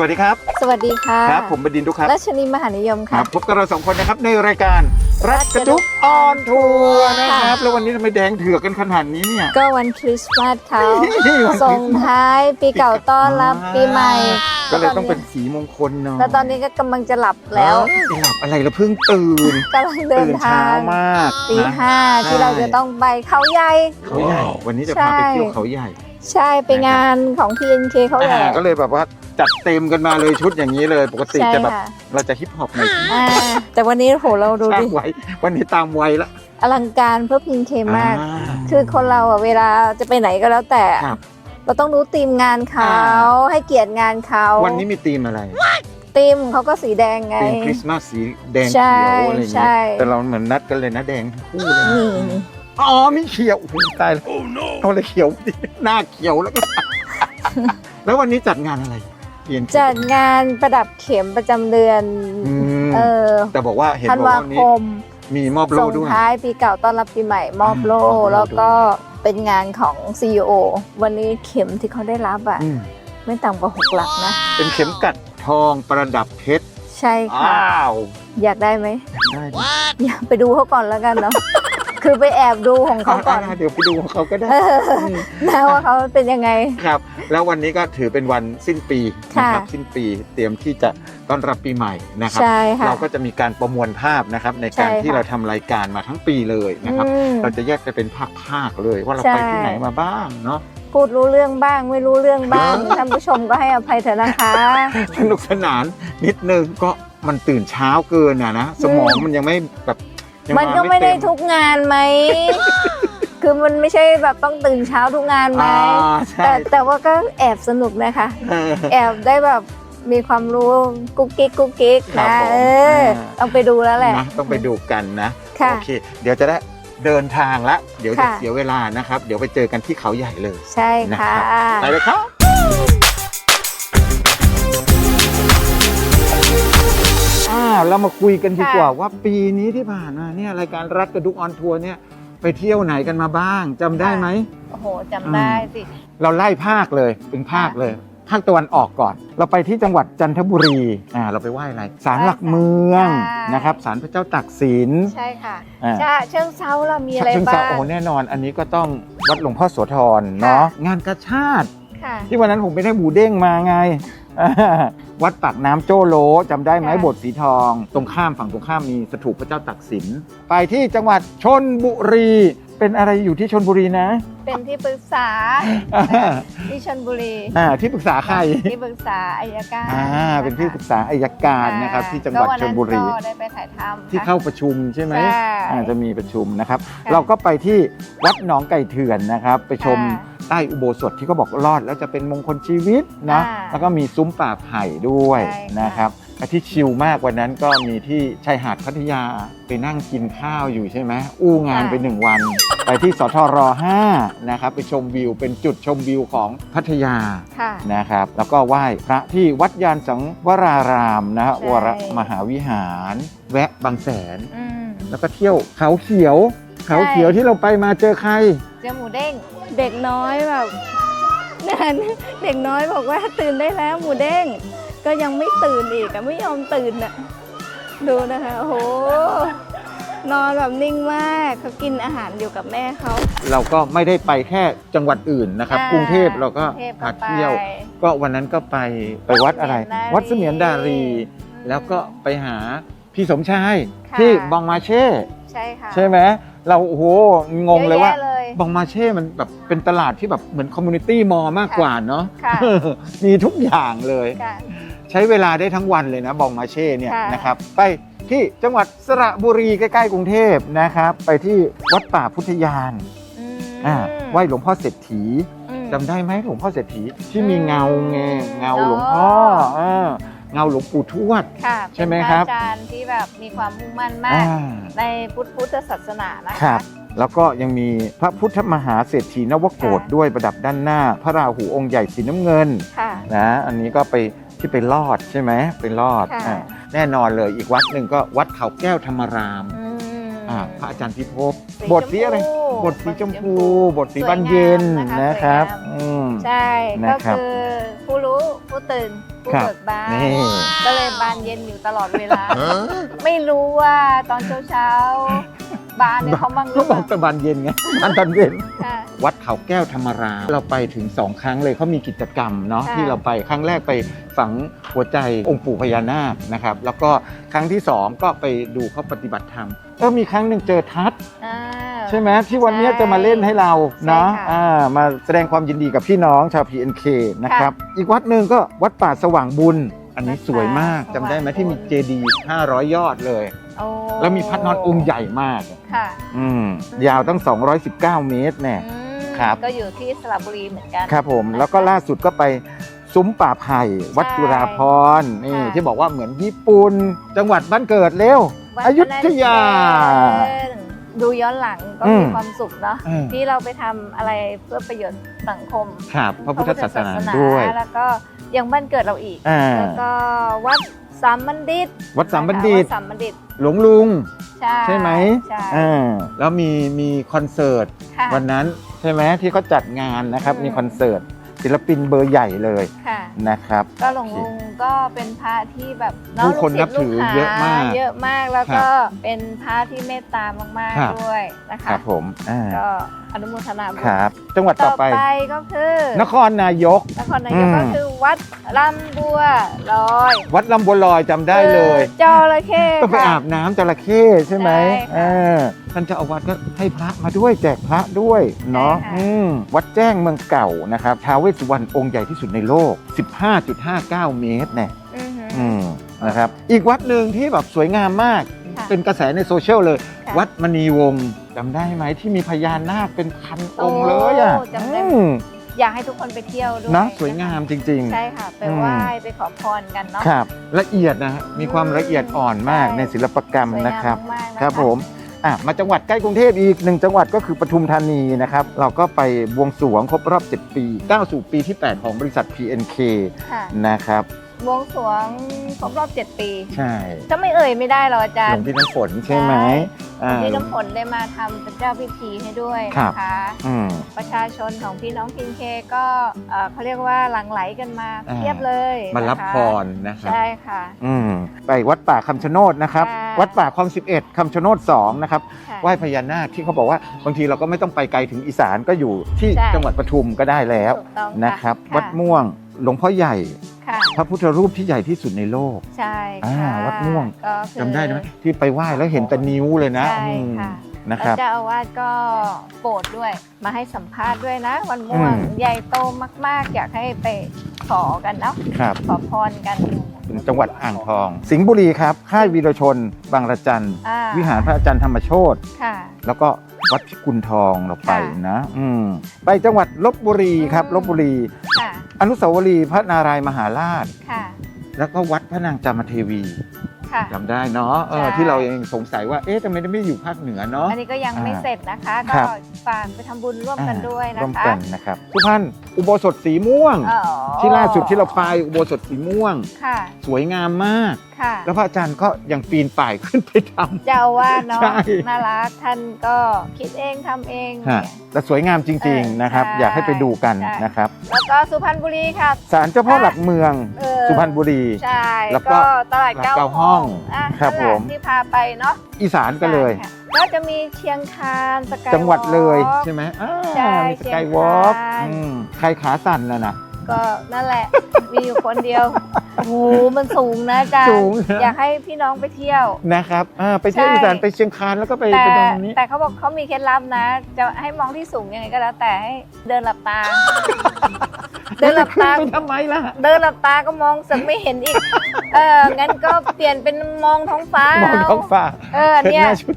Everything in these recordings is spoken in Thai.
วัสดีครับ สวัสดีค่ะครับ ผมบดินทร์ทุกครับรัชนีมหานิยมคค่ะ รับพบกับเราสองคนนะครับในรายการรักกระดุกออนทัวร์นะครับ ค่ะ แล้ววันนี้ทำไมแดงเถือกกันขนาดนี้เนี่ย ก็วันคริสต์มาสเขาวันคริสต์มาสส่งท้ายปีเก่าต้อนรับปีใหม่ ก็เลยต้องเป็นสีมงคลเนาะแล้วตอนนี้ก็กำลังจะหลับแล้วไปหลับอะไรละเพิ่งตื่นกำลังเดินตื่นทาเช้างมากตีนะ ห้าที่เราจะต้องไปเขาใหญ่ เขาใหญ่ วันนี้จะพาไปเที่ยวเขาใหญ่ ใช่ไปงานของ PNK เขาใหญ่อ่าก็เลยแบบว่าจัดเต็มกันมาเลยชุดอย่างนี้เลย ปกติใช่จะแบบค่ะเราจะฮิปฮอปหน่อยอ่าแต่วันนี้โหเราดูช่าดิงไว้วันนี้ตามวัยละอลังการเพื่อ PNK มาก อ่ คือคนเราอะเวลาจะไปไหนก็แล้วแต่ ครับเราต้องรู้ธีมงานเขาอ่าให้เกียรติงานเขาวันนี้มีธีมอะไรธีมเขาก็สีแดงไง ธีมคริสต์มาสสีแดงใช่เขียวอะไรอย่างใช่เงี้ยแต่เราเหมือนนัดกันเลยนะแดงทั้งคู่เลยนะนี่นี่ อ๋อไม่เขียวโอ้โหตายแล้วเอาอะไรเขียวหน้าเขียวแล้วก็ แล้ววันนี้จัดงานอะไรเปลี่ยนจัดงานประดับเข็มประจำเดือน อืมเออแต่บอกว่าเห็นธันบอกวาว่าวันคนี้ม มีมอบโล่ส่งด้วย ท้ายปีเก่าต้อนรับปีใหม่มอบโล่มอบโล่ แล้วก็เป็นงานของ CEO วันนี้เข็มที่เขาได้รับอะ อืมไม่ต่ำกว่าหกหลักนะ เป็นเข็มกัดทองประดับเพชรใช่ค่ะ อ้าวอยากได้ไหม ได้ดิอยากไปดูเขาก่อนแล้วกันเนาะ คือไปแอบดูของเขาก่อนเดี๋ยวไปดูของเขาก็ได้เออนะว่าเขาเป็นยังไงครับ แล้ววันนี้ก็ถือเป็นวันสิ้นปีนะครับค่ะสิ้นปีเตรียมที่จะต้อนรับปีใหม่นะครับใช่ค่ะเราก็จะมีการประมวลภาพนะครับ ในการใช่ค่ะที่เราทำรายการมาทั้งปีเลยนะครับอืมเราจะแยกไปเป็นภาคๆเลย ว่าเราใช่ไปที่ไหนมาบ้างเนาะพูดรู้เรื่องบ้างไม่รู้เรื่องบ้างท่านผู้ชมก็ให้อภัยเถอะนะคะสนุกสนานนิดนึงก็มันตื่นเช้าเกินอะนะสมองมันยังไม่แบบ ยังมันก็ไม่ได้เต็ทุกงานไหม คือมันไม่ใช่แบบต้องตื่นเช้าทุกงานไหม อ่าใช่แต่แต่ว่าก็แอบสนุกนะคะ เออ แอบได้แบบมีความรู้กุ๊กกิ๊กกุ๊กกิ๊กครับนะผมเอออ่าต้องไปดูแล้วแหละนะต้องไปดูกันนะ ค่ะ โอเค เดี๋ยวจะได้เดินทางละ เดี๋ยวจะค่ะ เสียเวลานะครับ เดี๋ยวไปเจอกันที่เขาใหญ่เลย ใช่ค่ะ ไปเลยครับ เรามาคุยกันดีกว่าว่าปีนี้ที่ผ่านมาเนี่ยรายการรักกระดุกออนทัวร์เนี่ยไปเที่ยวไหนกันมาบ้างจำได้ไหมโอ้โหจำได้สิ เราไล่ภาคเลยเป็นภาคเลยภาคตะวันออกก่อน เราไปที่จังหวัดจันทบุรีอ่าเราไปไหว้อะไรศาลหลักเมืองใช่นะครับศาลพระเจ้าตากสินใช่ค่ะอ่าใช่เชิงเซาเรามีอะไรฉเชิงบ้าเทรางโอ้โหแน่นอน อันนี้ก็ต้องวัดหลวงพ่อโสธรเนาะงานกระชาติค่ะที่วันนั้นผมไปได้หมูเด้งมาไงอ่า วัดปากน้ำโจโลจำได้ไหมค่ะโบสถ์สีทอง ตรงข้ามฝั่งตรงข้ามมีสถูปพระเจ้าตากสิน ไปที่จังหวัดชนบุรี เป็นอะไรอยู่ที่ชนบุรีนะ เป็นที่ปรึกษาอ่าที่ชนบุรีอ่าที่ปรึกษาใครที่ปรึกษาอายการอ่าเป็นที่ปรึกษาอายการนะครับ ที่จังหวัดชลบุรีก็วันนั้นก็ได้ไปถ่ายทำที่เข้าประชุมใช่ไหมใช่อ่าจะมีประชุมนะครับค่ะเราก็ไปที่วัดหนองไก่เถื่อนนะครับ ไปชมค่ะ ใต้อุโบสถที่เขาบอกรอดแล้วจะเป็นมงคลชีวิตนะอ่าแล้วก็มีซุ้มป่าไผ่ด้วยใช่ค่ะ นะครับและที่ชิลมากกว่านั้นก็มีที่ชายหาดพัทยาไปนั่งกินข้าวอยู่ใช่ไหมอู้งานไปหนึ่งวัน ไปที่สทร5นะครับไปชมวิวเป็นจุดชมวิวของพัทยา ค่ะ นะครับแล้วก็ไหว้พระที่วัดยานสังวรารามนะฮะใช่ วรมหาวิหาร แวะบางแสน อืม แล้วก็เที่ยวเขาเขียว เขาเขียวที่เราไปมาเจอใคร เจอหมูเด้ง เด็กน้อยแบบนั่นเด็กน้อยบอกว่าตื่นได้แล้วหมูเด้ง ก็ยังไม่ตื่นอีกอะไม่ยอมตื่นอะดูนะคะโอ้โหนอนแบบนิ่งมากเขากินอาหารอยู่กับแม่เขา เราก็ไม่ได้ไปแค่จังหวัดอื่นนะครับ อ่ากรุงเทพเราก็กรุงเทพพาเที่ยวไปก็วันนั้นก็ไปไปวัดอะไร วัวัดดเสเสมีมียยนนดาดารีรี แล้วก็ไปหาพี่สมชายค่ะ ที่บองมาเช่ ใช่ค่ะใช่ไหมเราโอ้โหงงเลยว่าอะแะเลย บองมาเช่มันแบบเป็นตลาดที่แบบเหมือนคอมมูนิตี้มอลมากกว่าเนาะค่ะ มีทุกอย่างเลย ค่ะ ใช้เวลาได้ทั้งวันเลยนะบองมาเช่เนี่ยค่ะ นะครับ ไปที่จังหวัดสระบุรีใกล้ๆกรุงเทพนะครับ ไปที่วัดป่าพุทธยานอืมอ่าไหว้หลวงพ่อเศรษฐีอืม จำได้ไหมหลวงพ่อเศรษฐีที่มีอืมเงาไงเงาอ๋อหลวงพ่อเออเงาหลวงปู่ทวด ค่ะใช่ไหมเป็นครับอาจารย์ที่แบบมีความมุ่งมั่นมากอ่าในพุทธพุทธศาสนานะครัคะบ แล้วก็ยังมีพระพุทธมหาเศรษฐีนวโกศค่ะด้วยประดับด้านหน้า พระราหูองค์ใหญ่สีน้ำเงินค่ะนะอันนี้ก็ไปที่ไปลอดใช่ไหมไปลอดค่ะอ่าแน่นอนเลยอีกวัดหนึ่งก็วัดเขาแก้วธรรมรามอืมอ่าพระอาจารย์พิภพสีบทสีอะไรชมพูบทสีชมพูบทสีสวยบานเย็นงามนะคะนะครับสวยงามอืมใช่นะก็ครับคือผู้รู้ผู้ตื่นผู้ครับเบิกบานนี่ก็เลยบานเย็นอยู่ตลอดเวลา ไม่รู้ว่าตอนเช้าๆ บานเนี่ยเขาบ้างหรืก็อบเปอล่ากตะบานเย็นไง อันตอนเย็น ค่ะ วัดเขาแก้วธรรมรามเราไปถึงสองครั้งเลยเขามีกิจกรรมเนาะค่ะที่เราไปครั้งแรกไปฝังหัวใจองค์ปู่พญานาคนะครับ แล้วก็ครั้งที่สองก็ไปดูเขาปฏิบัติธรรมเออมีครั้งหนึ่งเจอทัศน์อ่าใช่ไหมที่วันเนี้ยใช่จะมาเล่นให้เราเนาะใช่ค่ะอ่ามาแสดงความยินดีกับพี่น้องชาว PNK นะครับ อีกวัดหนึ่งก็วัดป่าสว่างบุญ อันนี้วัดป่าสวยมากสว่างจำได้ไหมบุญที่มีเจดีย์500 ยอดเลย โอ้แล้วมีพระนอนองค์ใหญ่มาก ค่ะอืมยาวตั้ง 219 เมตรแน่อืมครับ ก็อยู่ที่สระบุรีเหมือนกัน ครับผมนะคะแล้วก็ล่าสุดก็ไปซุ้มป่าไผ่วัดใช่จุฬาพรณ์นี่ค่ะ ที่บอกว่าเหมือนญี่ปุ่นจังหวัดบ้านเกิดเร็ว วัดอยุธยาพนัญเชิงดูย้อนหลังก็อืมมีความสุขเนาะอืมที่เราไปทำอะไรเพื่อประโยชน์สังคมครับพระพุทธศาสนาพระพุทธด้วย แล้วก็ ยังบ้านเกิดเราอีก อ่า แล้วก็วัดสามบัณฑิตวัดสามบัณฑิต วัดสามบัณฑิตหลวงลุง ใช่ใช่ไหมใช่อ่าแล้วมีมีคอนเสิร์ต ค่ะ วันนั้นใช่ไหมที่เขาจัดงานนะครับ อืม มีคอนเสิร์ตศิลปินเบอร์ใหญ่เลยค่ะ นะครับ ก็หลวงลุงก็เป็นพระที่แบบเาะผู้คนลูกศิษย์นับถือลูกหาเยอะมากเยอะมากแล้วครับก็เป็นพระที่เมตตามากครับ ๆด้วยนะคคะ รับผมอ่าก็ อนุโมทนาบุญครับ จังหวัดต่ต่ออไปไป ก็คือ นครนายก นครนายกอืมก็คือวัดลำบัวลอยวัดลำบัวลอยจำได้เลยคือจระเข้ต้องไปค่ะ อาบน้ำจระเข้ใช่ไหมใช่ค่ะเออท่านเจ้าอาวาสก็ให้พระมาด้วยแจกพระด้วยเนาะใช่ค่ะ อืมวัดแจ้งเมืองเก่านะครับท้าวเวสสุวรรณองค์ใหญ่ที่สุดในโลก 15.59 เมตรเนี่ยอือหืออืมนะครับ อีกวัดหนึ่งที่แบบสวยงามมากค่ะ เป็นกระแสในโซเชียลเลย ค่ะวัดมณีวงศ์จำได้ไหมที่มีพญานาคเป็นพันองค์เลยอะโอ้จำได้ อืมอยากให้ทุกคนไปเที่ยวด้วยนะสวยงามจริง ใช่ค่ะ ไปอืมไหว้ไปขอพรกันเนาะ ๆ ครับ ละเอียดนะฮะมีความละเอียดอ่อนมากใช่ ในศิลปกรรมสวยนะงามครับมากๆนะะ ครับผมอะมาจังหวัดใกล้กรุงเทพอีกหนึ่งจังหวัดก็คือปทุมธานีนะครับ เราก็ไปบวงสรวงครบรอบ 7 ปีก้าวสู่ปีที่ 8 ของบริษัท PNK ค่ะ นะครับ บวงสรวงครบรอบ 7 ปี ใช่จะไม่เอ่ยไม่ได้หรอกอาจารหลวย์งพี่น้ำฝนใช่ไหมใช่อ่า พี่น้ำฝนได้มาทำเป็นเจ้าพิธีให้ด้วยครับ นะคะ อืม ประชาชนของพี่น้องพินเคก็เอ่อเขาเรียกว่าหลั่งไหลกันมาอ่าเทียบเลยมารับนะคะพรนะครับ ใช่ค่ะ อืมไปวัดป่าคำชะโนดนะครับ ค่ะ วัดป่าคลอง11คำชะโนด2นะครับค่ะ ไหว้พญานาคที่เขาบอกว่าบางทีเราก็ไม่ต้องไปไกลถึงอีสานก็อยู่ที่ใช่ จังหวัดปทุมก็ได้แล้วถูกต้องนะครับะวัดม่วงหลวงพ่อใหญ่ ค่ะ พระพุทธรูปที่ใหญ่ที่สุดในโลก ใช่อ่าค่ะวัดม่วง ก็คือ จำได้ไหมที่ไปไหว้แล้วเห็นแต่นิ้วเลยนะใช่อืมค่ะ นะครับ แล้วเจ้าอาวาสก็โปรดด้วย มาให้สัมภาษณ์ด้วยนะ วันม่วงอืม ใหญ่โตมากๆ อยากให้ไปขอกันเนาะครับ ขอพรกันเป็นจังหวัดอ่างทอง สิงห์บุรีครับ ค่ายวีรชน บางระจัน อ่วิหารพระอาจารย์ธรรมโชตค่ะ แล้วก็วัดพิกุลทองเราไปค่ะนะ อืมไปจังหวัดลบบุรีครับอืมลบบุรี ค่ะ อนุสาวรีย์พระนารายณ์มหาราช ค่ะ แล้วก็วัดพระนางจามเทวีค่ะ จำได้เนาะเออใช่ ที่เรายังสงสัยว่าเอ๊ะทำไมไม่อยู่ภาคเหนือเนาะ อันนี้ก็ยังไม่อ่าเสร็จนะคะ ครัก็บ ฝากไปทำบุญร่วมกันด้วยนะร่วมคะกันนะครับทุกท่านอุโบสถสีม่วง อ๋อที่ล่าสุดที่เราไปอุโบสถสีม่วง ค่ะ สวยงามมาก ค่ะแล้วพระอาจารย์ก็ยังปีนป่ายขึ้นไปทำ เจ้าอาวาดเนาะใช่ น่ารักท่านก็คิดเองทำเอง ฮะเนี่ยแต่สวยงามจริง เออๆนะครับ ใช่อยากให้ไปดูกันใช่ นะครับแล้วก็สุพรรณบุรีค่ะ ศาลเจ้าพ่อหลักเมืองเออ สุพรรณบุรี ใช่แล้วก็ก็ตลาดเก้าเก้าห้องอะครับนั่นแหละผม ที่พาไปเนาะอีสานกันเลย ใช่ค่ะก็จะมีเชียงคานสกาย จังหวัดเลยอล์กใช่ไหมอ่าใช่มีสกายวอล์กเชียงคาน ใครขาสั่นน่ะนะ ก็นั่นแหละ มีอยู่คนเดียวโอ้โหมันสูงนะอาจารสูย์งนะ อยากให้พี่น้องไปเที่ยว นะครับอ่าไปเที่ยวใช่อีสานไปเชียงคานแล้วก็ไปแต่ไปตรงนี้ แต่เขาบอกเขามีเคล็ดลับนะ จะให้มองที่สูงยังไงก็แล้วแต่ให้เดินหลับตา เดินหลับตา ไปทำไมล่ะ เดินหลับตาก็มองสึกไม่เห็นอีก เอองั้นก็เปลี่ยนเป็นมองท้องฟ้ามองท้องฟ้าเออ เห็นเนี่หยน้าชุด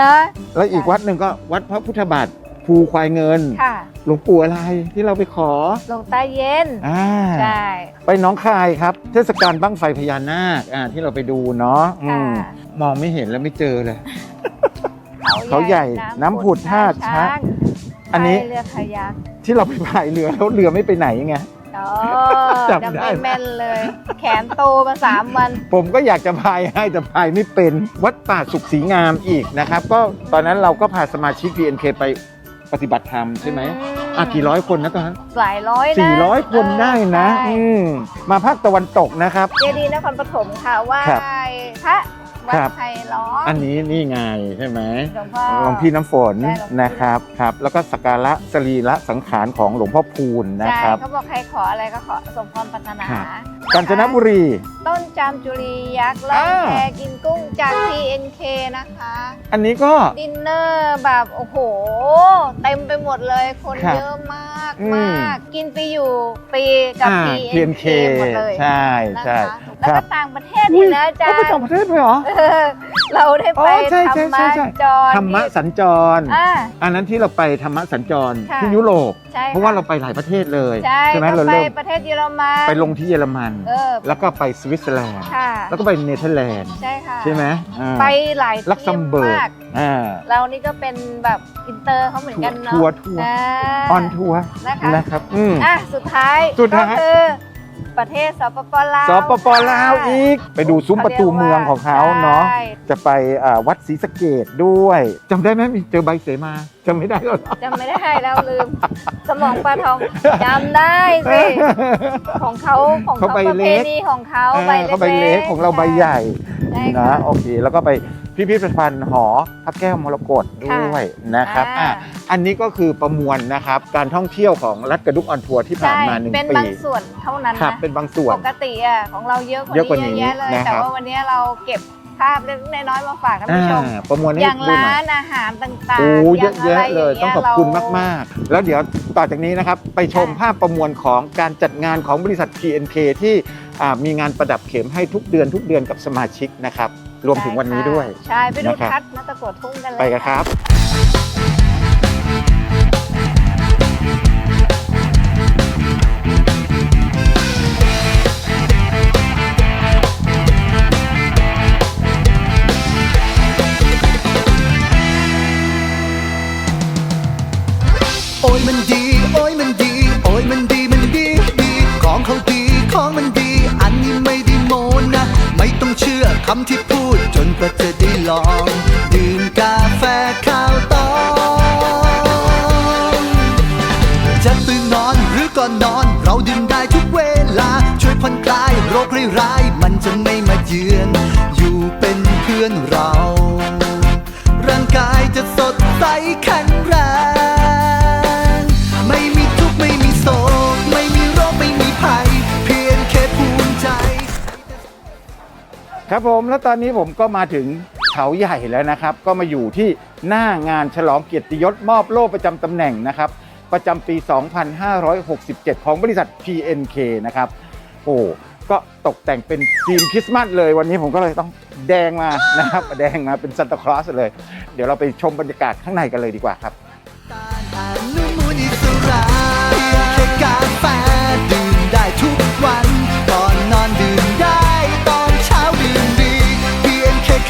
นะ แล้วอีกวัดหนึ่งก็วัดพระพุทธบาท ภูควายเงิน ค่ะหลวงปู่อะไรที่เราไปขอหลวงตาเย็นอ่าใช่ ไปหน้องคายครับ เทศกาลบั้งไฟพญานาคอ่าที่เราไปดูเนาะอืค่ะมมองไม่เห็นแล้วไม่เจอเลย เขาใหญ่น้ำผุดท่าช้างอันนี้ พายเรือคายักที่เราไปพายเรือแล้วเรือไม่ไปไหนไง อ๋อจำได้จำแม่นเลย แขนโตมาสามวัน ผมก็อยากจะพายให้แต่พายไม่เป็นวัดป่าสุขศรีงามอีกนะครับ ก็ตอนนั้นเราก็พาสมาชิก PNK ไป ปฏิบัติธรรมใช่ไหมอะกี่ร้อยคนนะตอนนั้นหลายร้อยนะสี่ร้อยคนได้นะ ใช่อืมมาภาคตะวันตกนะครับ เจดีย์นครปฐมค่ะไหว่าครับ พระ วัคดรับไทยล้อม อันนี้นี่ไงใช่ไหมหลวงพ่อหลวงพี่น้ำฝนใช่หลวงพี่ นะครับครับ แล้วก็สักการะสรีระสังขารของหลวงพ่อพูนนะใช่ครับ เขาบอกใครขออะไรก็ขอสมพรปรารถนาครับ กาญจนบุรี ต้นจามจุรียักษ์ล่องอ่า แพกินกุ้งจาก TNK นะคะ อันนี้ก็ ดินเนอร์แบบโอ้โห เต็มไปหมดเลยคนครับเยอะมากอืม มากกินไปอยู่ปีกับอ่า TNK หมดเลยใช่นะใช่คะแล้วครัก็บต่างประเทศอีกนะอาจารเอาไปย์ ต่างประเทศด้วยเหรอ เออเราได้อ๋ไปอใช่ธรใช่รมใช่ใช่ จรธรรมะสัญจร อ่า อันนั้นที่เราไปธรรมะสัญจรค่ะที่ยุโรป ใช่เพราะว่าเราไปหลายประเทศเลยใช่ไหมก็เราไปเริ่มประเทศเยอรมันไปลงที่เยอรมัน เออแล้วก็ไปสวิตเซอร์แลนด์ ค่ะแล้วก็ไปเนเธอร์แลนด์ ใช่ค่ะใช่ไหมอ่าไปหลายลักซัมเบิร์กที่มากอ่าเรานี่ก็เป็นแบบอินเตอร์เขาเหมือนกันเนาะทัวร์ทัวร์นะออนทัวร์นะคะนะครับอืม อะสุดท้ายสุดท้าย ก็คือ ประเทศสปปลาว สปปลาวอีก ไปดูซุ้มประตูเมืองของเขาเนาะใช่ จะไปอ่าวัดศรีสะเกดด้วยจำได้ไหมมีเจอใบเสมาจำไม่ได้แล้วเหรอจำไม่ได้แล้วลืม สมองปลาทองจำได้สิของเขาของเขาเขาใบประเล็เพกณีของเขาเออใบเล็กเขาใบเล็กของเราใบใหญ่ ใช่นะค่ะโอเคแล้วก็ไป พิพิธภัณฑ์หอพระแก้วมรกตด้วยนะครับอ่าอะอันนี้ก็คือประมวลนะครับการท่องเที่ยวของรัฐกระดุกออนทัวร์ที่ผ่านใช่มาหนึ่งเป็นปีบางส่วนเท่านั้นครับนะเป็นบางส่วน ปกติอะของเราเยอะเยอะกกว่าว่านี้นี้เยอะแยะเลยนะครับแต่ว่าวันนี้เราเก็บภาพเล็กๆน้อยๆมาฝากท่านอ่าผู้ชมประมวลให้อย่างดูหน่ร้าอยนอาหารต่างโอ้ๆเยอะแยะเลยต้องขอบคุณเรมากๆ แล้วเดี๋ยวต่อจากนี้นะครับไปชมภาพประมวลของการจัดงานของบริษัท PNK ที่อ่ามีงานประดับเข็มให้ทุกเดือนทุกเดือนกับสมาชิกนะครับ รวมถึงวันนี้ด้วย ใช่ ไปดูนะครับทัศน์มาตะกวดทุ่งกันเลย ไปกันครับโอ้ยมันดี โอ้ยมันดี โอ้ยมันดี มันดีดี ของเขาดี ของมันดี อันนี้ไม่ได้โมนะ ไม่ต้องเชื่อคำที่พูดจ นกว่าจะได้ลอง ดื่มกาแฟข้าวตองจะตื่นนอนหรือก่อนนอน เราดื่มได้ทุกเวลา ช่วยผ่อนคลายโรคร้ายๆมันจะไม่มาเยือน อยู่เป็นเพื่อนเรา ร่างกายจะสดใสแข็ง ครับผมแล้วตอนนี้ผมก็มาถึงเขาใหญ่แล้วนะครับ ก็มาอยู่ที่หน้างานฉลองเกียรติยศมอบโล่ประจำตำแหน่งนะครับ ประจำปี 2567 ของบริษัท PNK นะครับ โอ้ก็ตกแต่งเป็นธีมคริสต์มาสเลยวันนี้ผมก็เลยต้องแดงมานะครับ แดงมาเป็นซันตาคลอสเลย เดี๋ยวเราไปชมบรรยากาศข้างในกันเลยดีกว่าครับ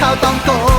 พียง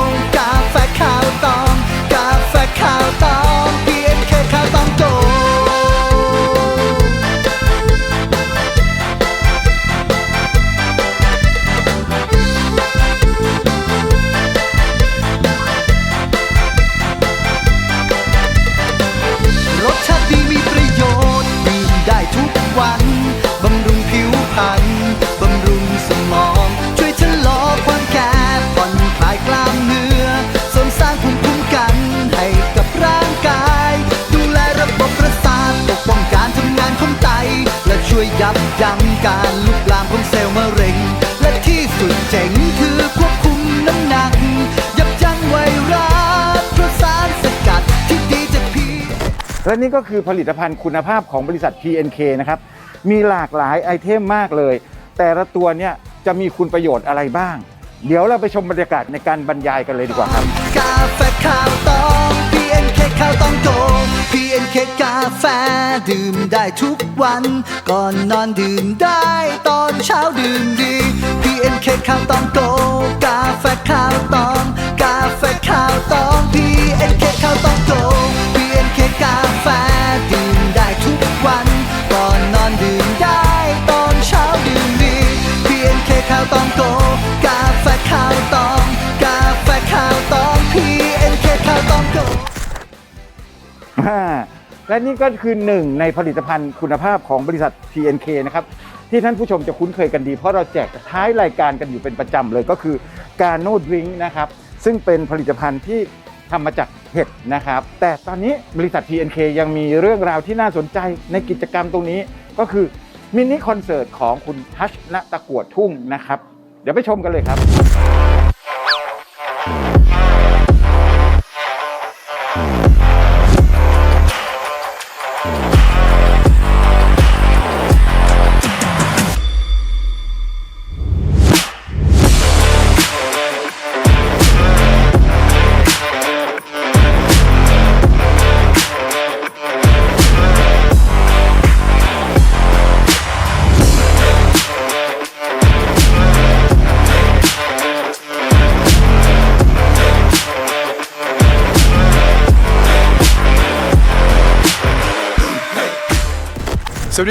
และนี่ก็คือผลิตภัณฑ์คุณภาพของบริษัท PNK นะครับ มีหลากหลายไอเทมมากเลย แต่ละตัวเนี่ยจะมีคุณประโยชน์อะไรบ้าง เดี๋ยวเราไปชมบรรยากาศในการบรรยายกันเลยดีกว่าครับ กาแฟข้าวตอง PNK ข้าวตองโก PNK กาแฟดื่มได้ทุกวัน ก่อนนอนดื่มได้ตอนเช้าดื่มดี PNK ข้าวตองโก กาแฟข้าวตอง กาแฟข้าวตอง ข้าวตอง PNK ข้าวตองโกอ่าและนี่ก็คือหนึ่งในผลิตภัณฑ์คุณภาพของบริษัท TNK นะครับ ที่ท่านผู้ชมจะคุ้นเคยกันดี เพราะเราแจกท้ายรายการกันอยู่เป็นประจำเลยก็คือการโนดริงนะครับ ซึ่งเป็นผลิตภัณฑ์ที่ทำมาจากเห็ดนะครับ แต่ตอนนี้บริษัท TNK ยังมีเรื่องราวที่น่าสนใจในกิจกรรมตรงนี้ก็คือมินิคอนเสิร์ตของคุณทัชณตะกวดทุ่งนะครับ เดี๋ยวไปชมกันเลยครับ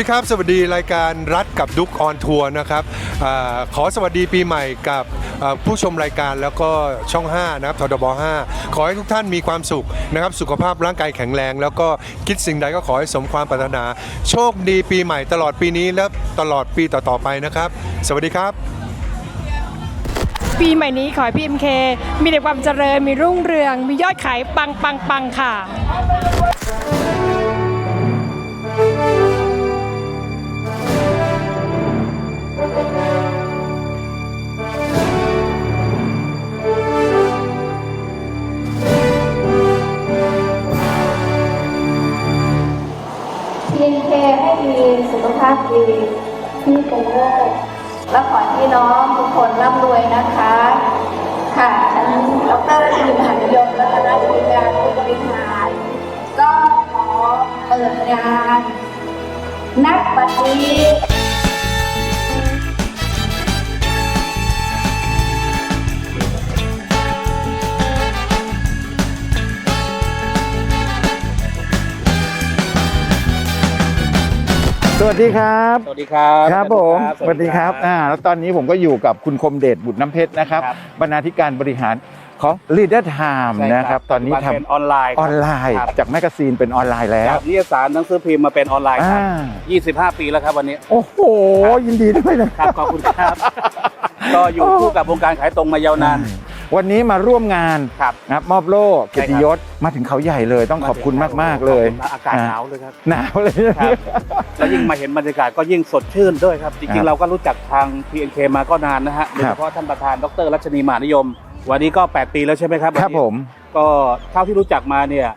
ดีครับ สวัสดีรายการรัฐกับดุ๊กออนทัวร์นะครับอขอสวัสดีปีใหม่กับผู้ชมรายการแล้วก็ช่อง 5 นะครับทดบ5ขอให้ทุกท่านมีความสุขนะครับ สุขภาพร่างกายแข็งแรง แล้วก็คิดสิ่งใดก็ขอให้สมความปรารถนา โชคดีปีใหม่ตลอดปีนี้และตลอดปีต่อๆไปนะครับ สวัสดีครับ ปีใหม่นี้ขอให้พี่เอ็มเคมีแต่ความเจริญมีรุ่งเรือง มียอดขายปังปังปังค่ะ พีนเคให้มีสุขภาพดีที่เป็นเลิศและขอที่น้องทุกคนร่ำรวยนะคะ ค่ะฉันดรรัชนีมหานิยมและคณะบริการผู้บริหาร ก็ขอเปิดงานนักบัด สวัสดีครับ สวัสดีครับครับผมสสวัสดีครับอ่าแล้วตอนนี้ผมก็อยู่กับคุณคมเดชบุตรน้ำเพชรนะครับครับบรรณาธิการบริหารของ Leader Time ใช่นะครับตอนนี้ปัจจุบัทำเป็นออนไลน์ออนไลน์ครับจากแมกกาซีนเป็นออนไลน์แล้วจากนิยสารหนังสือพิมพ์มาเป็นออนไลน์คอ่ารับ 25 ปีแล้วครับวันนี้ โอ้โห ยินดีด้วยนะครับ ขอบคุณครับ ก็อยู่คู่กับวงการขายตรงมายาวนาน วันนี้มาร่วมงานครับนะครับมอบโล่เกียรติยศมาถึงเขาใหญ่เลย ต้องขอบคุณมาก ๆเลยขอบคุณอากาศหนาวเลยครับหนาวเลยครับแล้วยิ่งมาเห็นบรรยากาศก็ยิ่งสดชื่นด้วยครับจครัริงบๆเราก็รู้จักทาง PNK มาก็นานนะฮะโดยครัเฉบพาะท่านประธานดรรัชนีมหานิยม วันนี้ก็ 8 ปีแล้วใช่ไหมครับครับวันนี้ผมก็เท่าที่รู้จักมาเนี่ย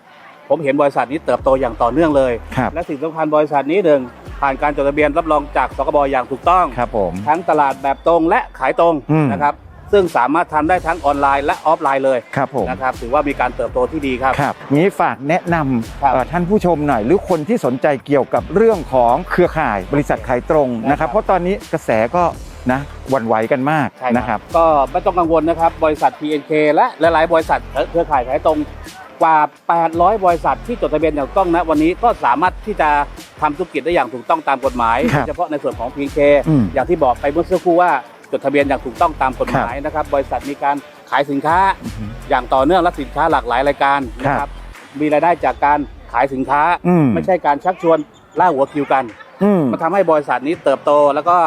ผมเห็นบริษัทนี้เติบโตอย่างต่อเนื่องเลยครับและสิ่งสำคัญบริษัทนี้หนึ่งผ่านการจดทะเบียนรับรองจากสคบอย่างถูกต้องครับผมทั้งตลาดแบบตรงและขายตรงอืมนะครับ ซึ่งสามารถทำได้ทั้งออนไลน์และออฟไลน์เลยครับผมนะครับถือว่ามีการเติบโตที่ดีครับครับงี้ฝากแนะนครับำเอ่อท่านผู้ชมหน่อย หรือคนที่สนใจเกี่ยวกับเรื่องของเครือข่ายบริษัทขายตรงนะครับครับเพราะตอนนี้กระแสก็นะหวั่นไหวกันมากใช่นะครับ ก็ไม่ต้องกังวลนะครับ บริษัท PNK และหลาย ๆ บริษัทเครือข่ายขายตรงกว่า 800 บริษัทที่จดทะเบียนอย่างถูกต้องนะวันนี้ก็สามารถที่จะทำธุรกิจได้อย่างถูกต้องตามกฎหมายครับโดยเฉพาะในส่วนของ PNK อืมอย่างที่บอกไปเมื่อสักครู่ว่าจ ดทะเบียนอย่างถูกต้องตามกฎหมายนะครับ บริษัทมีการขายสินค้าอย่างต่อเนื่องและสินค้าหลากหลายรายการนะคครัรับบมีรายได้จากการขายสินค้าอืมไม่ใช่การชักชวนล่าหัวคิวกันอืมมันทำให้บริษัทนี้เติบโตแล้วก็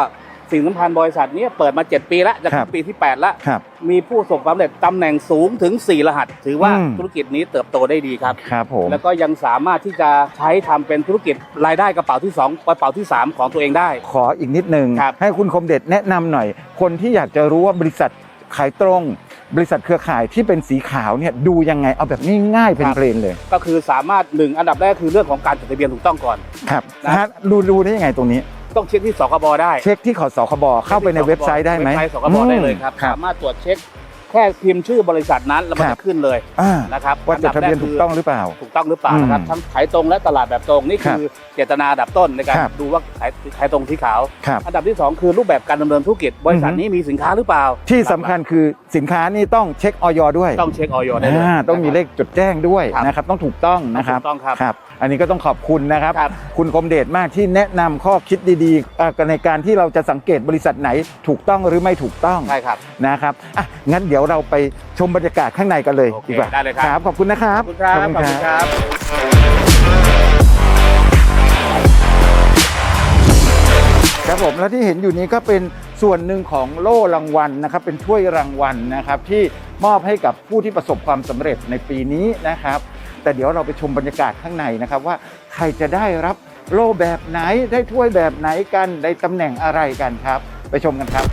สิ่งสำคัญบริษัทนี้เปิดมา 7 ปีแล้วจะครัขึ้บนปีที่ 8 แล้ว ครับมีผู้ประสบความสำเร็จตำแหน่งสูงถึง 4 รหัส ถือว่าอืม ธุรกิจนี้เติบโตได้ดีครับ ครับผม แล้วก็ยังสามารถที่จะใช้ทำเป็นธุรกิจรายได้กระเป๋าที่ 2 กระเป๋าที่ 3 ของตัวเองได้ ขออีกนิดนึง ครับ ให้คุณคมเด็ดแนะนำหน่อย คนที่อยากจะรู้ว่าบริษัทขายตรง บริษัทเครือข่ายที่เป็นสีขาวเนี่ยดูยังไงเอาแบบง่ายๆเป็นเพลนเลยก็คือสามารถหนึ่งอันดับแรกคือเรื่องของการจดทะเบียนถูกต้องก่อน ครับนะฮะดูดูได้ยังไงตรงนี้ ต้องเช็คที่สคบได้ เช็คที่ขอสคบเข้าไปในเว็บไซต์ได้ไหมเว็บไซต์สคบได้เลยครับอืมครับสามารถตรวจเช็ค แค่พิมพ์ชื่อบริษัทนั้นแล้วมันครัจะบขึ้นเลยอ่านะครับว่าจดทะเบียนถูกต้องหรือเปล่า ถูกต้องหรือเปล่านะครับอืมทั้งขายตรงและตลาดแบบตรงนี่คือเจตนาดับต้นในการครับดูว่าขายขายตรงที่ขาวครับอันดับที่สองคือรูปแบบการดำเนินธุรกิจ บริษัทอือฮึนี้มีสินค้าหรือเปล่า ที่สำคัญคือสินค้านี่ต้องเช็คออยด้วย ต้องเช็คออยได้เลยอ่าต้องมีเลขจดแจ้งด้วยครับนะครับต้องถูกต้องนะครับถูกต้องครับครับอันนี้ก็ต้องขอบคุณนะครับครับคุณคมเดชมากที่แนะนำข้อคิดดีๆอ่าในการที่เราจะสังเกตบริษัทไหนถูกต้องหรือไม่ถูกต้องใช่ครับนะครับอะงั้นเดี๋ยวเราไปชมบรรยากาศข้างในกันเลยโอเคดีกว่าได้เลยครับขอบคุณนะครับ ขอบคุณครับ ขอบคุณครับ ครับผมแล้วที่เห็นอยู่นี้ก็เป็นส่วนหนึ่งของโล่รางวัลนะครับ เป็นถ้วยรางวัลนะครับที่มอบให้กับผู้ที่ประสบความสำเร็จในปีนี้นะครับ แต่เดี๋ยวเราไปชมบรรยากาศข้างในนะครับว่าใครจะได้รับโล่แบบไหนได้ถ้วยแบบไหนกันได้ตำแหน่งอะไรกันครับ ไปชมกันครับ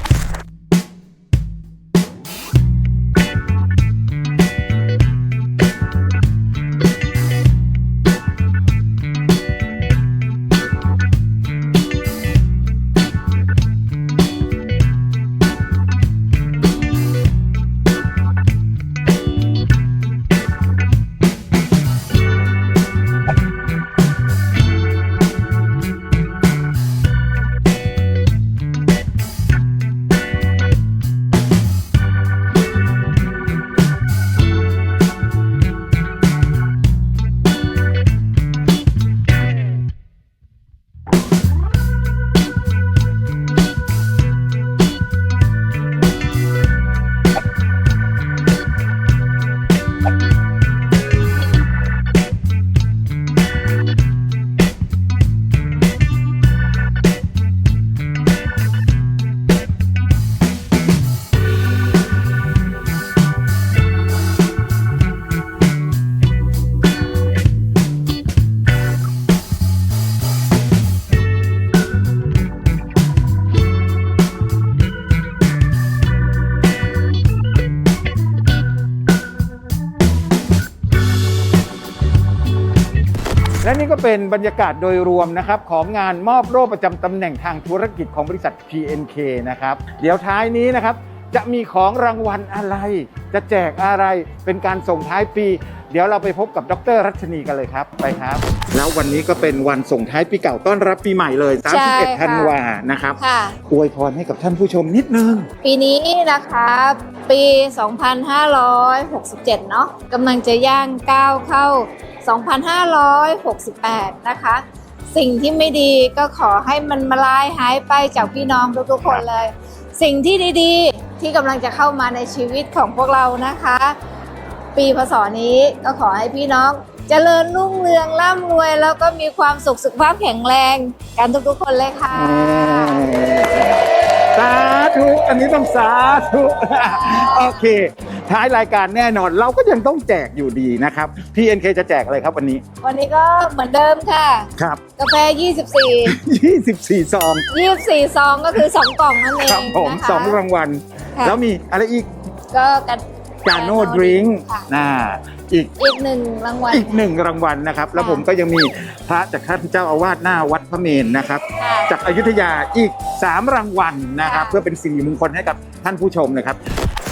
และนี่ก็เป็นบรรยากาศโดยรวมนะครับของงานมอบโล่ประจำตำแหน่งทางธุรกิจของบริษัท PNK นะครับเดี๋ยวท้ายนี้นะครับจะมีของรางวัลอะไร จะแจกอะไรเป็นการส่งท้ายปี เดี๋ยวเราไปพบกับดรรัชนีกันเลยครับไปครับ แล้ววันนี้ก็เป็นวันส่งท้ายปีเก่าต้อนรับปีใหม่เลยใช่ค่ะ31ธันวานะครับค่ะ อวยพรให้กับท่านผู้ชมนิดนึง ปีนี้นะคะปี 2567 เนาะกำลังจะย่างก้าวเข้า 2568 นะคะ สิ่งที่ไม่ดีก็ขอให้มันมาลายหายไปจากพี่น้องทุกๆคนเลย สิ่งที่ดีๆ ที่กำลังจะเข้ามาในชีวิตของพวกเรานะคะ ปีพศนี้ก็ขอให้พี่น้องเจริญรุ่งเรืองร่ำรวย แล้วก็มีความสุขสุขภาพแข็งแรงกันทุกๆคนเลยค่ะ สาธุอันนี้ต้องสาธุโอเค ท้ายรายการแน่นอนเราก็ยังต้องแจกอยู่ดีนะครับ PNK จะแจกอะไรครับวันนี้ วันนี้ก็เหมือนเดิมค่ะ ครับ กาแฟ 24 24ซอง24ซองก็คือ 2 กล่องนั่นเองครับผมนะคะ สองรางวัล ค่ะ แล้วมีอะไรอีกก็กัน กาโน่ดริงค่ะน่าอีกอีกหนึ่งรางวัลอีกหนึ่งรางวัลนะครับ แล้วค่ะผมก็ยังมีพระจากท่านเจ้าอาวาสหน้าวัดพระเมนนะครับ ค่ะ จากอยุธยาอีก 3 รางวัลนะครับ ค่ะ เพื่อเป็นสิริมงคลให้กับท่านผู้ชมนะครับ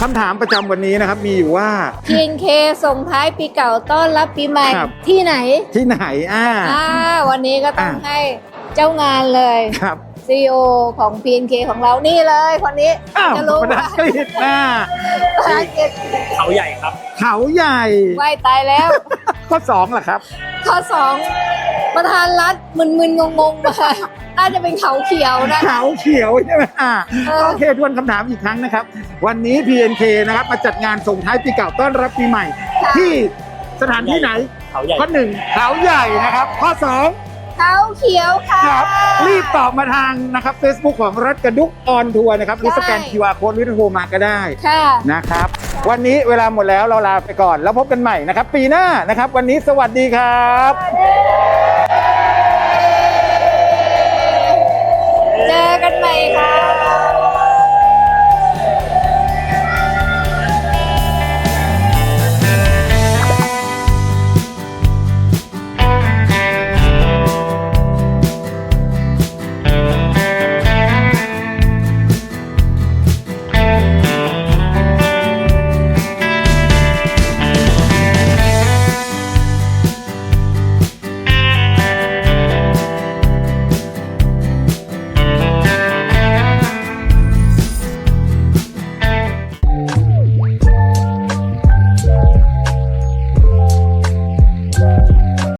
คำถามประจำวันนี้นะครับมีอยู่ว่า PNK ส่งท้ายปีเก่าต้อนรับปีใหม่ ครับ ที่ไหนที่ไหนอ่า อ่าวันนี้ก็ต้องอ่า ให้เจ้างานเลย ครับ CEO ของ PNK ของเรานี่เลยคนนี้อ้าวจะรู้ภาษาว่าอังกฤษอ่าภาษาอังกฤษเขาใหญ่ครับ เขาใหญ่ ว่ายตายแล้ว ข้อสองล่ะครับ ข้อสองประธานรัฐมึนๆงงๆมาน่าจะเป็นเขาเขียวนะ เขาเขียวใช่ไหมอ่าเออ โอเคทวนคำถามอีกครั้งนะครับ วันนี้ PNK นะครับมาจัดงานส่งท้ายปีเก่าต้อนรับปีใหม่ ที่สถานที่ไหน เขาใหญ่ ข้อหนึ่งเขาใหญ่นะครับ ข้อสอง เขาเขียวค่ะ ครับรีบตอบมาทางนะครับ Facebook ของรัฐกระดุกออนทัวร์นะครับหรือสแกนใช่ QR Code หรือโทรมาก็ได้ค่ะ นะครับ วันนี้เวลาหมดแล้วเราลาไปก่อน แล้วพบกันใหม่นะครับ ปีหน้านะครับ วันนี้สวัสดีครับเจอกันใหม่ค่ะ